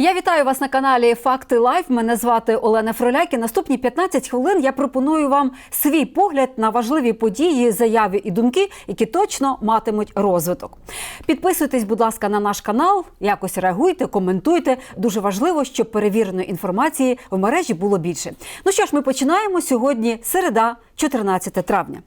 Я вітаю вас на каналі Факти Лайф. Мене звати Олена Фроляк. І Наступні 15 хвилин я пропоную вам свій погляд на важливі події, заяви і думки, які точно матимуть розвиток. Підписуйтесь, будь ласка, на наш канал, якось реагуйте, коментуйте. Дуже важливо, щоб перевіреної інформації в мережі було більше. Ну що ж, ми починаємо сьогодні. Середа, 14 травня.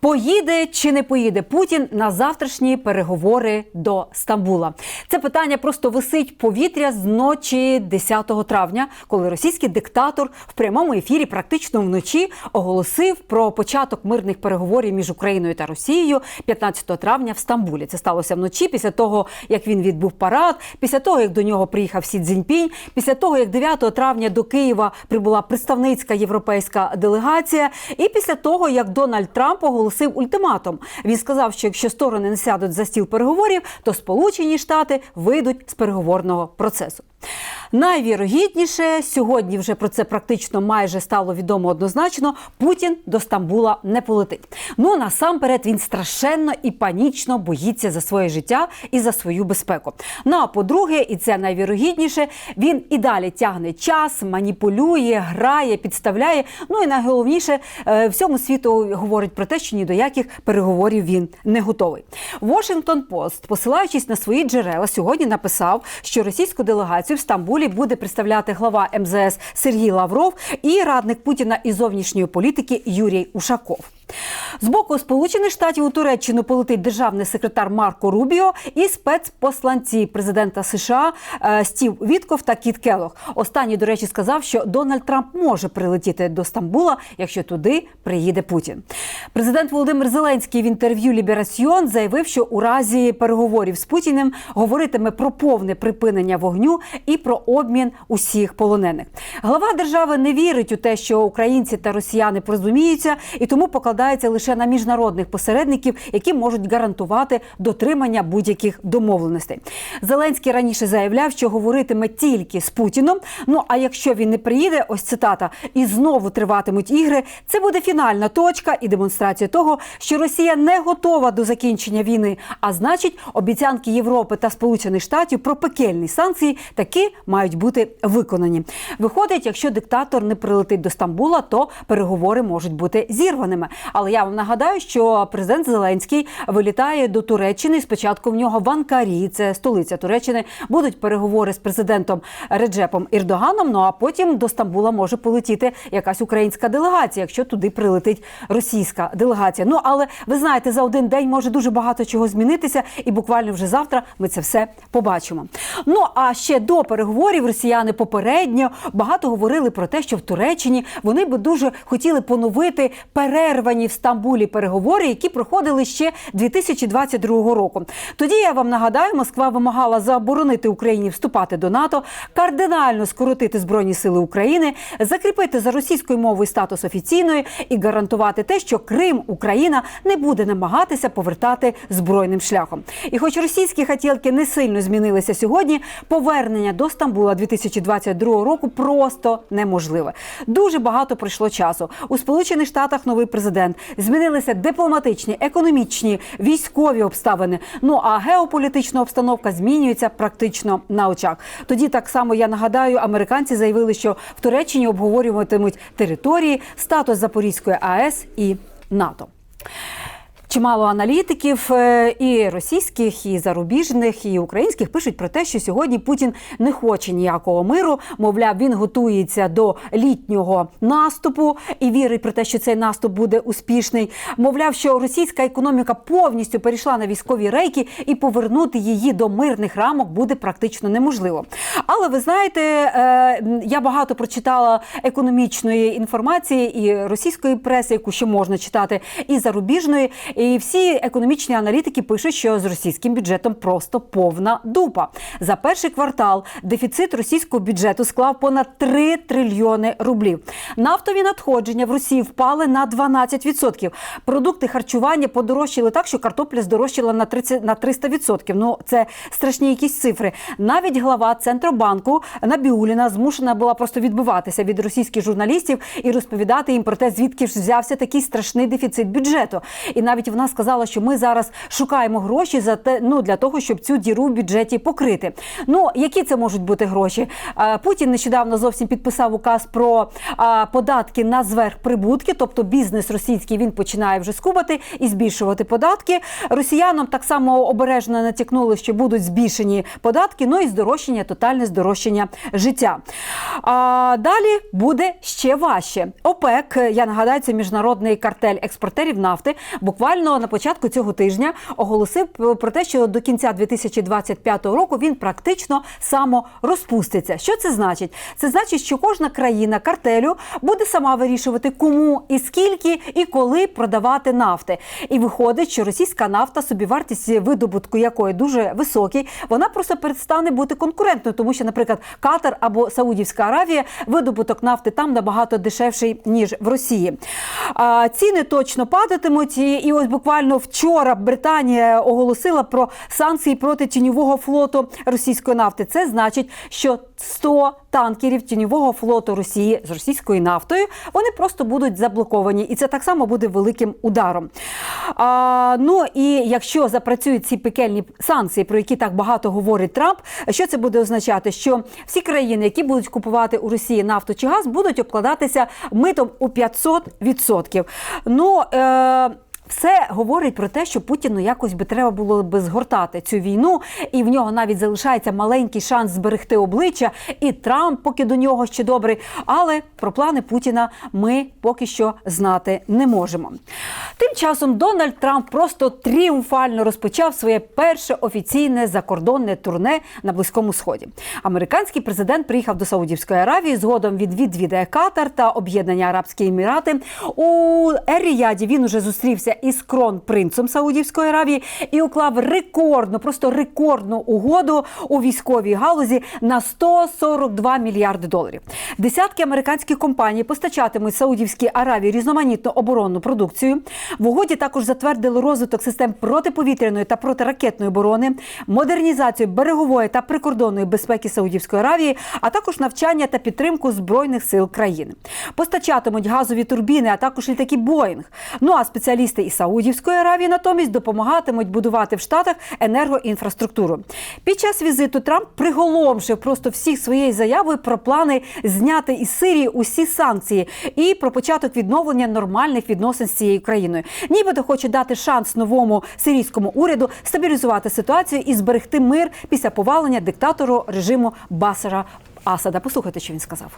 Поїде чи не поїде Путін на завтрашні переговори до Стамбула? Це питання просто висить повітря з ночі 10 травня, коли російський диктатор в прямому ефірі, практично вночі, оголосив про початок мирних переговорів між Україною та Росією 15 травня в Стамбулі. Це сталося вночі, після того як він відбув парад, після того як до нього приїхав Сі Цзіньпінь, після того як 9 травня до Києва прибула представницька європейська делегація, і після того як Дональд Трамп оголосив ультиматум. Він сказав, що якщо сторони не сядуть за стіл переговорів, то Сполучені Штати вийдуть з переговорного процесу. Найвірогідніше сьогодні вже про це практично майже стало відомо однозначно. Путін до Стамбула не полетить. Ну насамперед він страшенно і панічно боїться за своє життя і за свою безпеку. Ну а по-друге, і це найвірогідніше, він і далі тягне час, маніпулює, грає, підставляє. Ну і найголовніше е, всьому світу говорить про те, що ні до яких переговорів він не готовий. Washington Post, посилаючись на свої джерела, сьогодні написав, що російську делегацію в Стамбулі буде представляти глава МЗС Сергій Лавров і радник Путіна із зовнішньої політики Юрій Ушаков. З боку Сполучених Штатів у Туреччину полетить державний секретар Марко Рубіо і спецпосланці президента США е, Стів Вітков та Кіт Келох. Останній, до речі, сказав, що Дональд Трамп може прилетіти до Стамбула, якщо туди приїде Путін. Президент Володимир Зеленський в інтерв'ю Ліберасьйон заявив, що у разі переговорів з Путіним говоритиме про повне припинення вогню і про обмін усіх полонених. Глава держави не вірить у те, що українці та росіяни порозуміються, і тому покладається лише на міжнародних посередників, які можуть гарантувати дотримання будь-яких домовленостей. Зеленський раніше заявляв, що говоритиме тільки з Путіном. Ну а якщо він не приїде, ось цитата, і знову триватимуть ігри. Це буде фінальна точка і демонстрація того, що Росія не готова до закінчення війни. А значить, обіцянки Європи та Сполучених Штатів про пекельні санкції таки мають бути виконані. Виходить, якщо диктатор не прилетить до Стамбула, то переговори можуть бути зірваними. Але я вам нагадаю, що президент Зеленський вилітає до Туреччини. Спочатку в нього в Анкарі, це столиця Туреччини, будуть переговори з президентом Реджепом Ірдоганом. Ну а потім до Стамбула може полетіти якась українська делегація, якщо туди прилетить російська делегація. Ну але ви знаєте, за один день може дуже багато чого змінитися, і буквально вже завтра ми це все побачимо. Ну а ще до переговорів росіяни попередньо багато говорили про те, що в Туреччині вони би дуже хотіли поновити перервані в Стамбулі переговори, які проходили ще 2022 року. Тоді я вам нагадаю, Москва вимагала заборонити Україні вступати до НАТО, кардинально скоротити збройні сили України, закріпити за російською мовою статус офіційної і гарантувати те, що Крим Україна не буде намагатися повертати збройним шляхом. І, хоч російські хотілки не сильно змінилися сьогодні, повернення до Стамбула 2022 року просто неможливе. Дуже багато пройшло часу. У Сполучених Штатах новий президент змінилися дипломатичні, економічні, військові обставини. Ну а геополітична обстановка змінюється практично на очах. Тоді так само я нагадаю, американці заявили, що в Туреччині обговорюватимуть території, статус Запорізької АЕС і НАТО. Чимало аналітиків е, і російських, і зарубіжних, і українських пишуть про те, що сьогодні Путін не хоче ніякого миру. Мовляв, він готується до літнього наступу і вірить про те, що цей наступ буде успішний. Мовляв, що російська економіка повністю перейшла на військові рейки, і повернути її до мирних рамок буде практично неможливо. Але ви знаєте, е, я багато прочитала економічної інформації і російської преси, яку ще можна читати, і зарубіжної. І всі економічні аналітики пишуть, що з російським бюджетом просто повна дупа. За перший квартал дефіцит російського бюджету склав понад 3 трильйони рублів. Нафтові надходження в Росії впали на 12%. Продукти харчування подорожчали так, що картопля здорожчала на 30, на 300%. Ну це страшні якісь цифри. Навіть глава центробанку Набіуліна змушена була просто відбиватися від російських журналістів і розповідати їм про те, звідки ж взявся такий страшний дефіцит бюджету. І навіть нафті вона сказала, що ми зараз шукаємо гроші за те, ну для того, щоб цю діру в бюджеті покрити. Ну які це можуть бути гроші? Путін нещодавно зовсім підписав указ про податки на зверхприбутки, тобто бізнес російський він починає вже скубати і збільшувати податки. Росіянам так само обережно натякнули, що будуть збільшені податки, ну і здорожчання, тотальне здорожчання життя. А далі буде ще важче. ОПЕК, я нагадаю, це міжнародний картель експортерів нафти. Буквально на початку цього тижня оголосив про те, що до кінця 2025 року він практично само розпуститься. Що це значить? Це значить, що кожна країна картелю буде сама вирішувати, кому і скільки і коли продавати нафти. І виходить, що російська нафта, собівартість видобутку якої дуже високий, вона просто перестане бути конкурентною, тому що, наприклад, Катар або Саудівська Аравія видобуток нафти там набагато дешевший ніж в Росії. А, ціни точно падатимуть. І ось буквально вчора Британія оголосила про санкції проти тіньового флоту російської нафти. Це значить, що 100 танкерів тіньового флоту Росії з російською нафтою вони просто будуть заблоковані, і це так само буде великим ударом. А, ну і якщо запрацюють ці пекельні санкції, про які так багато говорить Трамп, що це буде означати? Що всі країни, які будуть купувати у Росії нафту чи газ, будуть обкладатися митом у 500%. Ну е- все говорить про те, що Путіну якось би треба було би згортати цю війну, і в нього навіть залишається маленький шанс зберегти обличчя. І Трамп поки до нього ще добрий. Але про плани Путіна ми поки що знати не можемо. Тим часом Дональд Трамп просто тріумфально розпочав своє перше офіційне закордонне турне на Близькому Сході. Американський президент приїхав до Саудівської Аравії. Згодом він відвідає Катар та Об'єднані Арабські Емірати. У Ер-Ріяді він уже зустрівся із кронпринцем Саудівської Аравії і уклав рекордну, просто рекордну угоду у військовій галузі на 142 мільярди доларів. Десятки американських компаній постачатимуть Саудівській Аравії різноманітну оборонну продукцію. В угоді також затвердили розвиток систем протиповітряної та протиракетної оборони, модернізацію берегової та прикордонної безпеки Саудівської Аравії, а також навчання та підтримку збройних сил країни. Постачатимуть газові турбіни, а також літаки Боїнг. Ну а спеціалісти Саудівської Аравії натомість допомагатимуть будувати в Штатах енергоінфраструктуру. Під час візиту Трамп приголомшив просто всіх своєю заявою про плани зняти із Сирії усі санкції і про початок відновлення нормальних відносин з цією країною. Нібито хоче дати шанс новому сирійському уряду стабілізувати ситуацію і зберегти мир після повалення диктатору режиму Басара Асада. Послухайте, що він сказав.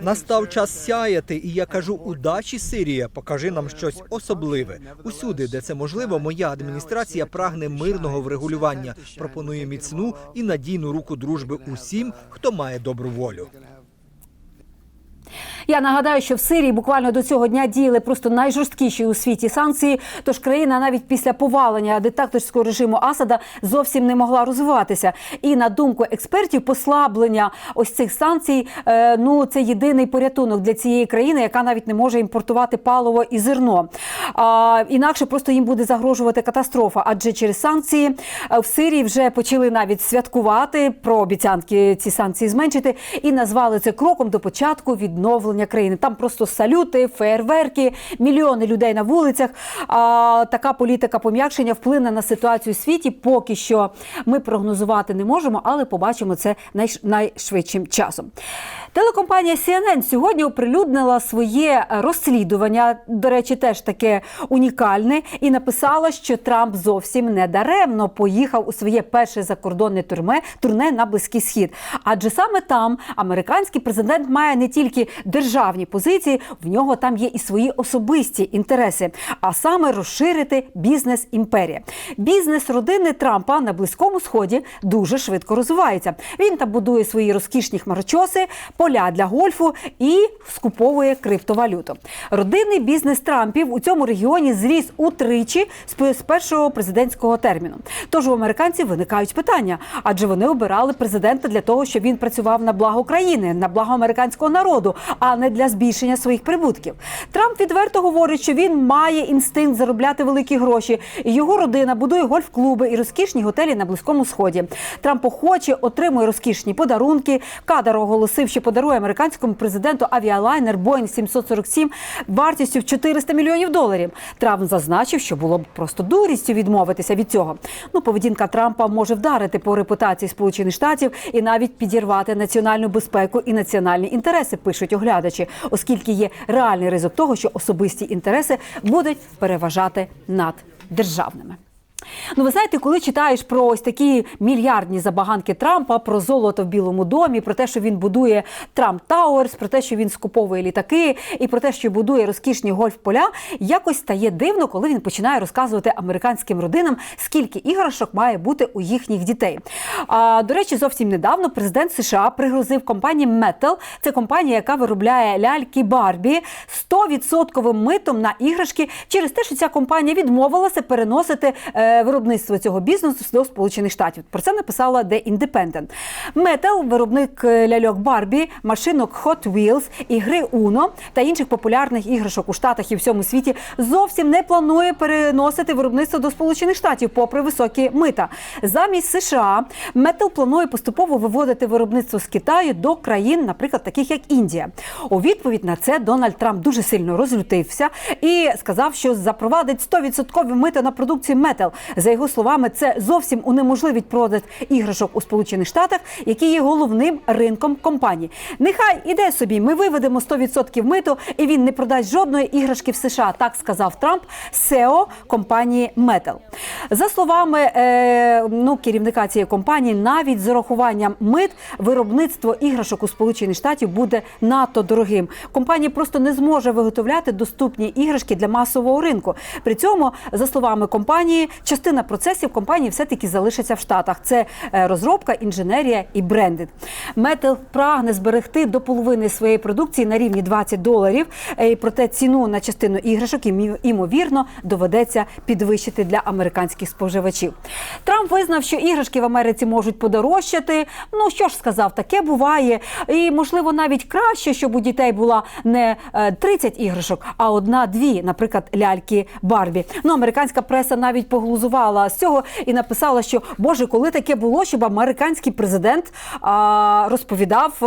Настав час сяяти, і я кажу удачі, Сирія. Покажи нам щось особливе. Усюди, де це можливо, моя адміністрація прагне мирного врегулювання, пропонує міцну і надійну руку дружби усім, хто має добру волю. Я нагадаю, що в Сирії буквально до цього дня діяли просто найжорсткіші у світі санкції. Тож країна навіть після повалення диктаторського режиму Асада зовсім не могла розвиватися. І на думку експертів, послаблення ось цих санкцій е, ну це єдиний порятунок для цієї країни, яка навіть не може імпортувати паливо і зерно. А, інакше просто їм буде загрожувати катастрофа. Адже через санкції е, в Сирії вже почали навіть святкувати про обіцянки ці санкції зменшити і назвали це кроком до початку відновлення країни. Там просто салюти, фейерверки, мільйони людей на вулицях. А така політика пом'якшення вплине на ситуацію у світі. Поки що ми прогнозувати не можемо, але побачимо це найшвидшим часом. Телекомпанія CNN сьогодні оприлюднила своє розслідування. До речі, теж таке унікальне, і написала, що Трамп зовсім не даремно поїхав у своє перше закордонне турме турне на Близький Схід. Адже саме там американський президент має не тільки державні позиції, в нього там є і свої особисті інтереси, а саме розширити бізнес імперія. Бізнес родини Трампа на Близькому Сході дуже швидко розвивається. Він там будує свої розкішні хмарочоси, поля для гольфу і скуповує криптовалюту. Родинний бізнес Трампів у цьому регіоні зріс утричі з першого президентського терміну. Тож у американців виникають питання, адже вони обирали президента для того, щоб він працював на благо країни, на благо американського народу, а а не для збільшення своїх прибутків. Трамп відверто говорить, що він має інстинкт заробляти великі гроші. Його родина будує гольф-клуби і розкішні готелі на близькому сході. Трамп охоче отримує розкішні подарунки. Кадар оголосив, що подарує американському президенту авіалайнер Boeing 747 вартістю в 400 мільйонів доларів. Трамп зазначив, що було б просто дурістю відмовитися від цього. Ну, поведінка Трампа може вдарити по репутації Сполучених Штатів і навіть підірвати національну безпеку і національні інтереси, пишуть оглядачі, оскільки є реальний ризик того, що особисті інтереси будуть переважати над державними. Ну, ви знаєте, коли читаєш про ось такі мільярдні забаганки Трампа, про золото в Білому домі, про те, що він будує Трамп Тауерс, про те, що він скуповує літаки, і про те, що будує розкішні гольф-поля, якось стає дивно, коли він починає розказувати американським родинам, скільки іграшок має бути у їхніх дітей. А до речі, зовсім недавно президент США пригрозив компанії Mattel, це компанія, яка виробляє ляльки Барбі, 100% митом на іграшки через те, що ця компанія відмовилася переносити е, виробництво цього бізнесу до Сполучених Штатів. Про це написала The Independent. Mattel, виробник е, ляльок Барбі, машинок Hot Wheels, ігри Uno та інших популярних іграшок у Штатах і всьому світі зовсім не планує переносити виробництво до Сполучених Штатів, попри високі мита. Замість США Mattel планує поступово виводити виробництво з Китаю до країн, наприклад, таких як Індія. У відповідь на це Дональд Трамп дуже сильно розлютився і сказав, що запровадить 100% мито на продукцію Mattel. За його словами, це зовсім унеможливить продаж іграшок у Сполучених Штатах, які є головним ринком компанії. Нехай іде собі, ми виведемо 100% миту, і він не продасть жодної іграшки в США. Так сказав Трамп, SEO компанії Mattel. За словами е, ну, керівника цієї компанії, навіть з урахуванням мит виробництво іграшок у Сполучених Штатів буде надто дорогим. Компанія просто не зможе виготовляти доступні іграшки для масового ринку. При цьому, за словами компанії, частина процесів компанії все-таки залишиться в Штатах. Це е, розробка, інженерія і брендинг. Метал прагне зберегти до половини своєї продукції на рівні 20 доларів. Е, Проте ціну на частину іграшок імовірно доведеться підвищити для американських споживачів. Трамп визнав, що іграшки в Америці можуть подорожчати. Ну що ж сказав, таке буває. І можливо навіть краще, щоб у дітей була не е, 30 іграшок, а одна-дві, наприклад, ляльки Барбі. Ну, американська преса навіть поглузувала з цього і написала, що Боже, коли таке було, щоб американський президент а, розповідав а,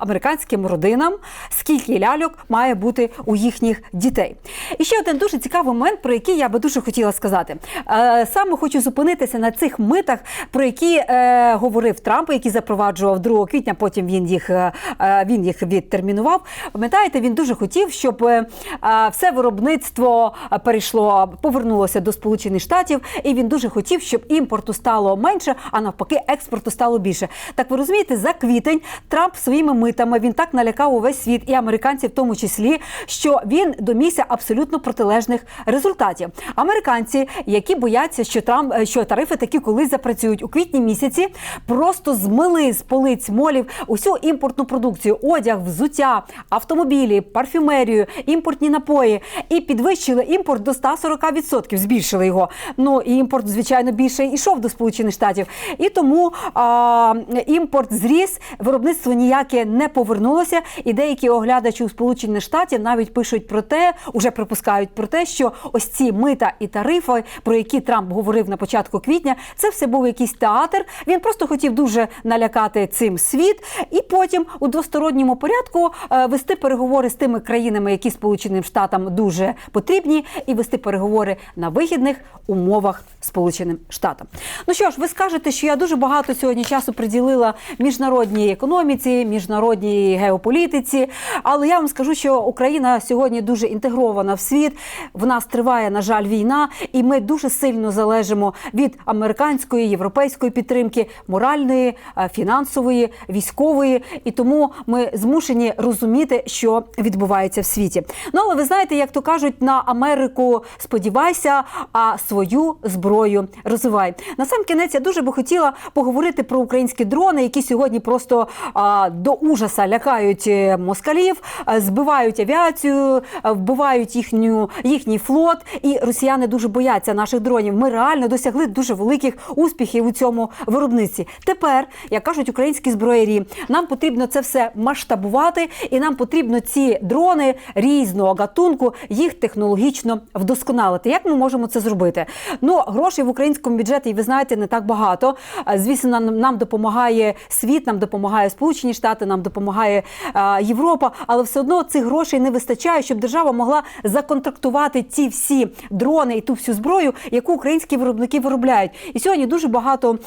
американським родинам, скільки ляльок має бути у їхніх дітей. І ще один дуже цікавий момент, про який я би дуже хотіла сказати. Е, Саме хочу зупинитися на цих митах, про які е, говорив Трамп, які запроваджував 2 квітня. Потім він їх е, е, він їх відтермінував. Пам'ятаєте, він дуже хотів, щоб е, е, все виробництво е, перейшло, повернулося до Сполучених Штатів, і він дуже хотів, щоб імпорту стало менше, а навпаки, експорту стало більше. Так ви розумієте, за квітень Трамп своїми митами він так налякав увесь світ і американців, в тому числі, що він домігся абсолютно протилежних результатів. Американці, які бояться, що Трамп що тарифи такі колись запрацюють у квітні місяці, просто змили з полиць молів усю імпортну продукцію: одяг, взуття, автомобілі, парфюмерію, імпортні напої і підвищили імпорт до 140%, збільшили його. Ну і імпорт, звичайно, більше йшов до Сполучених Штатів. І тому а, імпорт зріс, виробництво ніяке не повернулося. І деякі оглядачі у Сполучених Штатів навіть пишуть про те, уже припускають про те, що ось ці мита і тарифи, про які Трамп говорив на початку квітня, це все був якийсь театр. Він просто хотів дуже налякати цим світ, і потім у двосторонньому порядку е, вести переговори з тими країнами, які Сполученим Штатам дуже потрібні, і вести переговори на вигідних умовах Сполученим Штатам. Ну що ж, ви скажете, що я дуже багато сьогодні часу приділила міжнародній економіці, міжнародній геополітиці. Але я вам скажу, що Україна сьогодні дуже інтегрована в світ. В нас триває, на жаль, війна, і ми дуже сильно залежимо від американської, європейської підтримки, моральної, е, фінансової, військової. І тому ми змушені розуміти, що відбувається в світі. Ну але ви знаєте, як то кажуть, на Америку сподівайся, а свою цю зброю розвиває. На сам кінець я дуже би хотіла поговорити про українські дрони, які сьогодні просто а, до ужаса лякають е, москалів, а, збивають авіацію, а, вбивають їхню їхній флот. І росіяни дуже бояться наших дронів. Ми реально досягли дуже великих успіхів у цьому виробництві. Тепер, як кажуть українські зброярі, нам потрібно це все масштабувати, і нам потрібно ці дрони різного гатунку їх технологічно вдосконалити. Як ми можемо це зробити? Ну грошей в українському бюджеті, і ви знаєте, не так багато. Звісно, нам, нам допомагає світ, нам допомагає Сполучені Штати, нам допомагає а, Європа, але все одно цих грошей не вистачає, щоб держава могла законтрактувати ці всі дрони і ту всю зброю, яку українські виробники виробляють. І сьогодні дуже багато.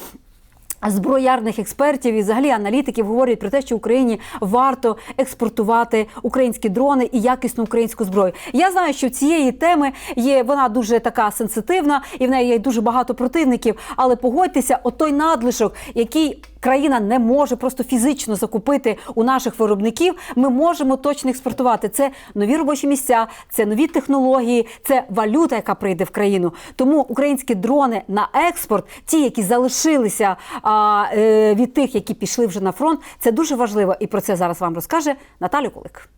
Зброярних експертів і взагалі аналітиків говорять про те, що Україні варто експортувати українські дрони і якісну українську зброю. Я знаю, що цієї теми є вона дуже така сенситивна, і в неї є дуже багато противників. Але погодьтеся, отой надлишок, який країна не може просто фізично закупити у наших виробників, ми можемо точно експортувати. Це нові робочі місця, це нові технології, це валюта, яка прийде в країну. Тому українські дрони на експорт, ті, які залишилися а, е, від тих, які пішли вже на фронт, це дуже важливо. І про це зараз вам розкаже Наталя Кулик.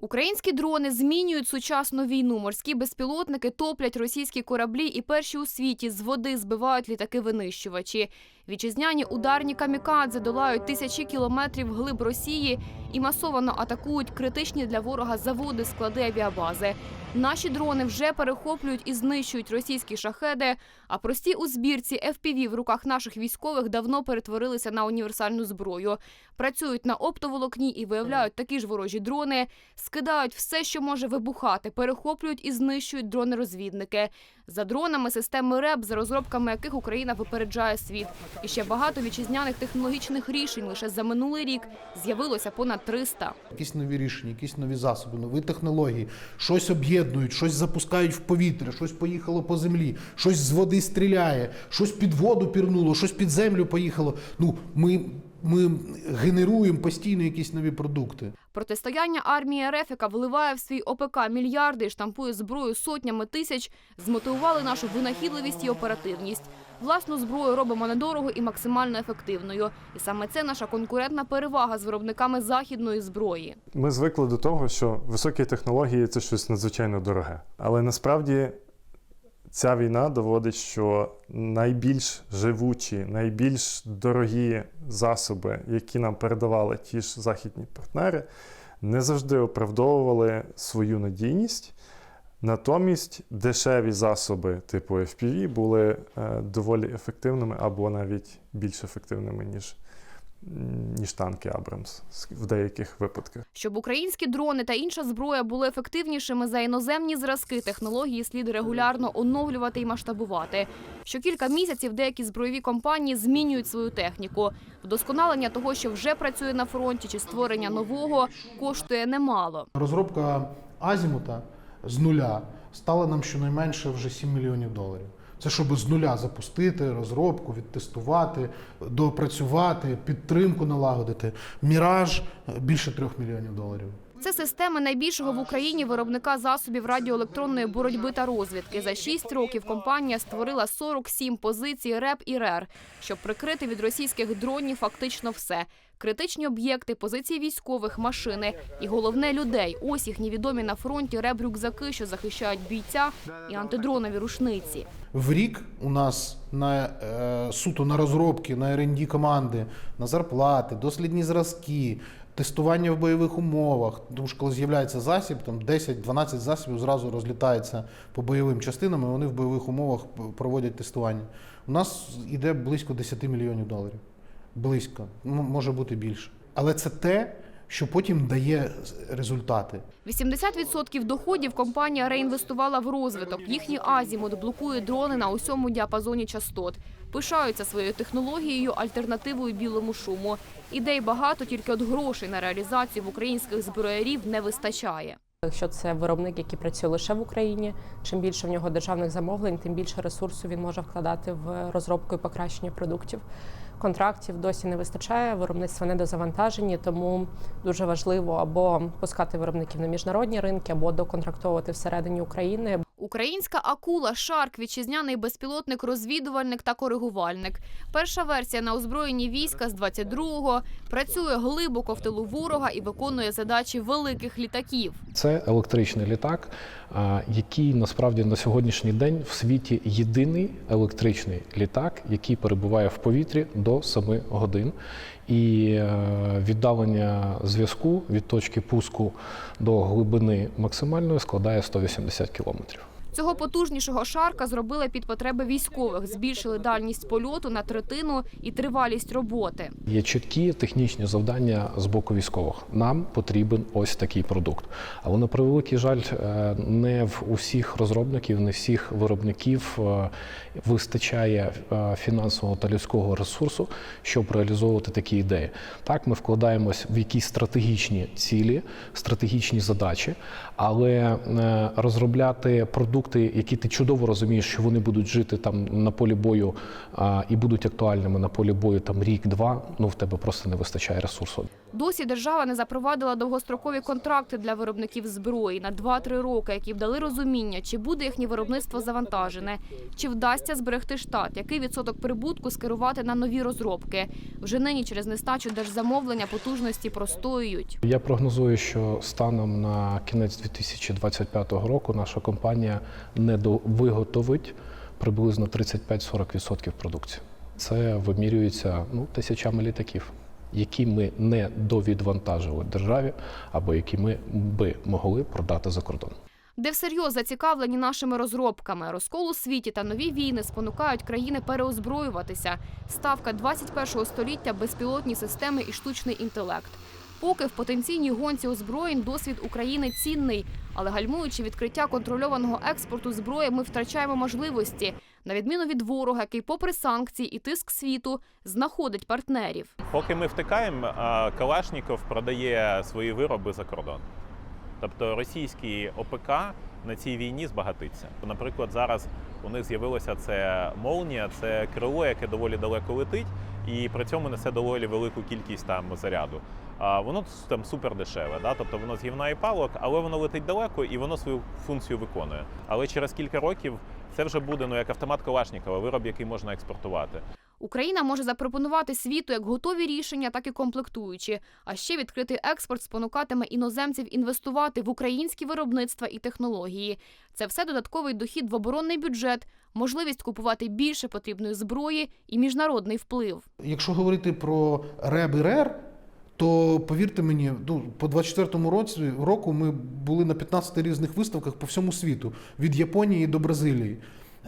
Українські дрони змінюють сучасну війну. Морські безпілотники топлять російські кораблі і перші у світі з води збивають літаки-винищувачі. Вітчизняні ударні камікадзе долають тисячі кілометрів глиб Росії і масовано атакують критичні для ворога заводи, склади авіабази. Наші дрони вже перехоплюють і знищують російські шахеди. А прості у збірці FPV в руках наших військових давно перетворилися на універсальну зброю. Працюють на оптоволокні і виявляють такі ж ворожі дрони, скидають все, що може вибухати, перехоплюють і знищують дрони-розвідники. За дронами системи РЕБ, за розробками яких Україна випереджає світ. І ще багато вітчизняних технологічних рішень лише за минулий рік з'явилося понад 300. Якісь нові рішення, якісь нові засоби, нові технології, щось об'єднують, щось запускають в повітря, щось поїхало по землі, щось з води стріляє, щось під воду пірнуло, щось під землю поїхало. Ну, ми, ми генеруємо постійно якісь нові продукти. Протистояння армії РФ, яка вливає в свій ОПК мільярди і штампує зброю сотнями тисяч, змотивували нашу винахідливість і оперативність. Власну зброю робимо недорого і максимально ефективною. І саме це наша конкурентна перевага з виробниками західної зброї. Ми звикли до того, що високі технології це щось надзвичайно дороге. Але насправді ця війна доводить, що найбільш живучі, найбільш дорогі засоби, які нам передавали ті ж західні партнери, не завжди оправдовували свою надійність. Натомість дешеві засоби типу FPV були е, доволі ефективними або навіть більш ефективними, ніж, ніж танки Абрамс в деяких випадках. Щоб українські дрони та інша зброя були ефективнішими за іноземні зразки, технології слід регулярно оновлювати і масштабувати. Що кілька місяців деякі збройові компанії змінюють свою техніку. Вдосконалення того, що вже працює на фронті, чи створення нового коштує немало. Розробка Азімута з нуля стала нам щонайменше вже 7 мільйонів доларів. Це щоб з нуля запустити розробку, відтестувати, допрацювати, підтримку налагодити. Міраж більше 3 мільйонів доларів. Це системи найбільшого в Україні виробника засобів радіоелектронної боротьби та розвідки. За шість років компанія створила 47 позицій РЕП і РЕР, щоб прикрити від російських дронів фактично все. Критичні об'єкти, позиції військових, машини і головне людей. Ось їхні відомі на фронті реб-рюкзаки, що захищають бійця, і антидронові рушниці. В рік у нас на е, суто на розробки, на R&D команди, на зарплати, дослідні зразки, тестування в бойових умовах. Тому що коли з'являється засіб, там 10-12 засобів зразу розлітається по бойовим частинам, і вони в бойових умовах проводять тестування. У нас йде близько 10 мільйонів доларів. Близько, може бути більше. Але це те, що потім дає результати. 80% доходів компанія реінвестувала в розвиток. Їхній азімут блокує дрони на усьому діапазоні частот. Пишаються своєю технологією, альтернативою білому шуму. Ідей багато, тільки от грошей на реалізацію в українських зброярів не вистачає. Якщо це виробник, який працює лише в Україні, чим більше в нього державних замовлень, тим більше ресурсу він може вкладати в розробку і покращення продуктів. Контрактів досі не вистачає, виробництва недозавантажені, тому дуже важливо або пускати виробників на міжнародні ринки, або доконтрактовувати всередині України. Українська акула Шарк вітчизняний безпілотник-розвідувальник та коригувальник. Перша версія на озброєнні війська з 22-го працює глибоко в тилу ворога і виконує задачі великих літаків. Це електричний літак, який насправді на сьогоднішній день в світі єдиний електричний літак, який перебуває в повітрі до 7 годин. І е, віддалення зв'язку від точки пуску до глибини максимальної складає 180 кілометрів. Цього потужнішого шарка зробили під потреби військових, збільшили дальність польоту на третину і тривалість роботи. Є чіткі технічні завдання з боку військових. Нам потрібен ось такий продукт. Але на превеликий жаль, е, не в усіх розробників, не всіх виробників е, вистачає е, фінансового та людського ресурсу, щоб реалізовувати такі ідеї. Так, ми вкладаємось в якісь стратегічні цілі, стратегічні задачі, але е, розробляти продукти, які ти чудово розумієш, що вони будуть жити там на полі бою і будуть актуальними на полі бою там рік-два. Ну в тебе просто не вистачає ресурсу. Досі держава не запровадила довгострокові контракти для виробників зброї на 2-3 роки, які б дали розуміння, чи буде їхнє виробництво завантажене, чи вдасться зберегти штат, який відсоток прибутку скерувати на нові розробки. Вже нині через нестачу держзамовлення потужності простоюють. Я прогнозую, що станом на кінець 2025 року наша компанія недовиготовить приблизно 35-40% продукції. Це вимірюється ну, тисячами літаків, які ми не довідвантажили державі, або які ми би могли продати за кордон. Де всерйоз зацікавлені нашими розробками, розкол у світі та нові війни спонукають країни переозброюватися. Ставка 21-го століття безпілотні системи і штучний інтелект. Поки в потенційній гонці озброєнь досвід України цінний, але гальмуючи відкриття контрольованого експорту зброї, ми втрачаємо можливості, на відміну від ворога, який, попри санкції і тиск світу, знаходить партнерів. Поки ми втикаємо, Калашніков продає свої вироби за кордон. Тобто російський ОПК на цій війні збагатиться. Наприклад, зараз у них з'явилося це молнія, це крило, яке доволі далеко летить, і при цьому несе доволі велику кількість там заряду. А воно там супер дешеве, да? тобто воно з гівна і палок, але воно летить далеко і воно свою функцію виконує. Але через кілька років це вже буде ну як автомат Калашнікова, вироб, який можна експортувати. Україна може запропонувати світу як готові рішення, так і комплектуючі. А ще відкритий експорт спонукатиме іноземців інвестувати в українські виробництва і технології. Це все додатковий дохід в оборонний бюджет, можливість купувати більше потрібної зброї і міжнародний вплив. Якщо говорити про РЕБ і РЕР, то повірте мені, ну, по 24-му році року ми були на 15 різних виставках по всьому світу, від Японії до Бразилії.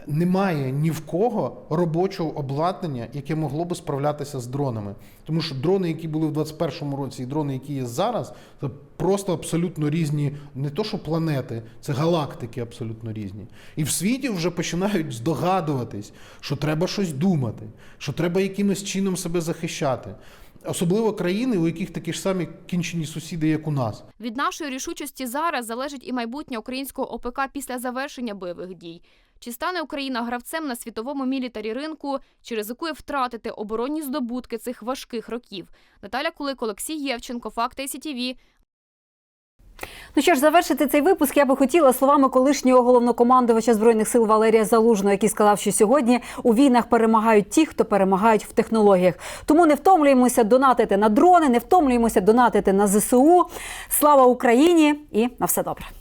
Немає ні в кого робочого обладнання, яке могло би справлятися з дронами. Тому що дрони, які були в 21-му році, і дрони, які є зараз, це просто абсолютно різні, не то що планети, це галактики абсолютно різні. І в світі вже починають здогадуватись, що треба щось думати, що треба якимось чином себе захищати. Особливо країни, у яких такі ж самі кінчені сусіди, як у нас. Від нашої рішучості зараз залежить і майбутнє українського ОПК після завершення бойових дій. Чи стане Україна гравцем на світовому мілітарі ринку, чи ризикує втратити оборонні здобутки цих важких років? Наталя Кулик, Олексій Євченко, Факти СІТІВІ. Ну що ж, завершити цей випуск я би хотіла словами колишнього головнокомандувача збройних сил Валерія Залужного, який сказав, що сьогодні у війнах перемагають ті, хто перемагають в технологіях. Тому не втомлюємося донатити на дрони, не втомлюємося донатити на ЗСУ. Слава Україні і на все добре.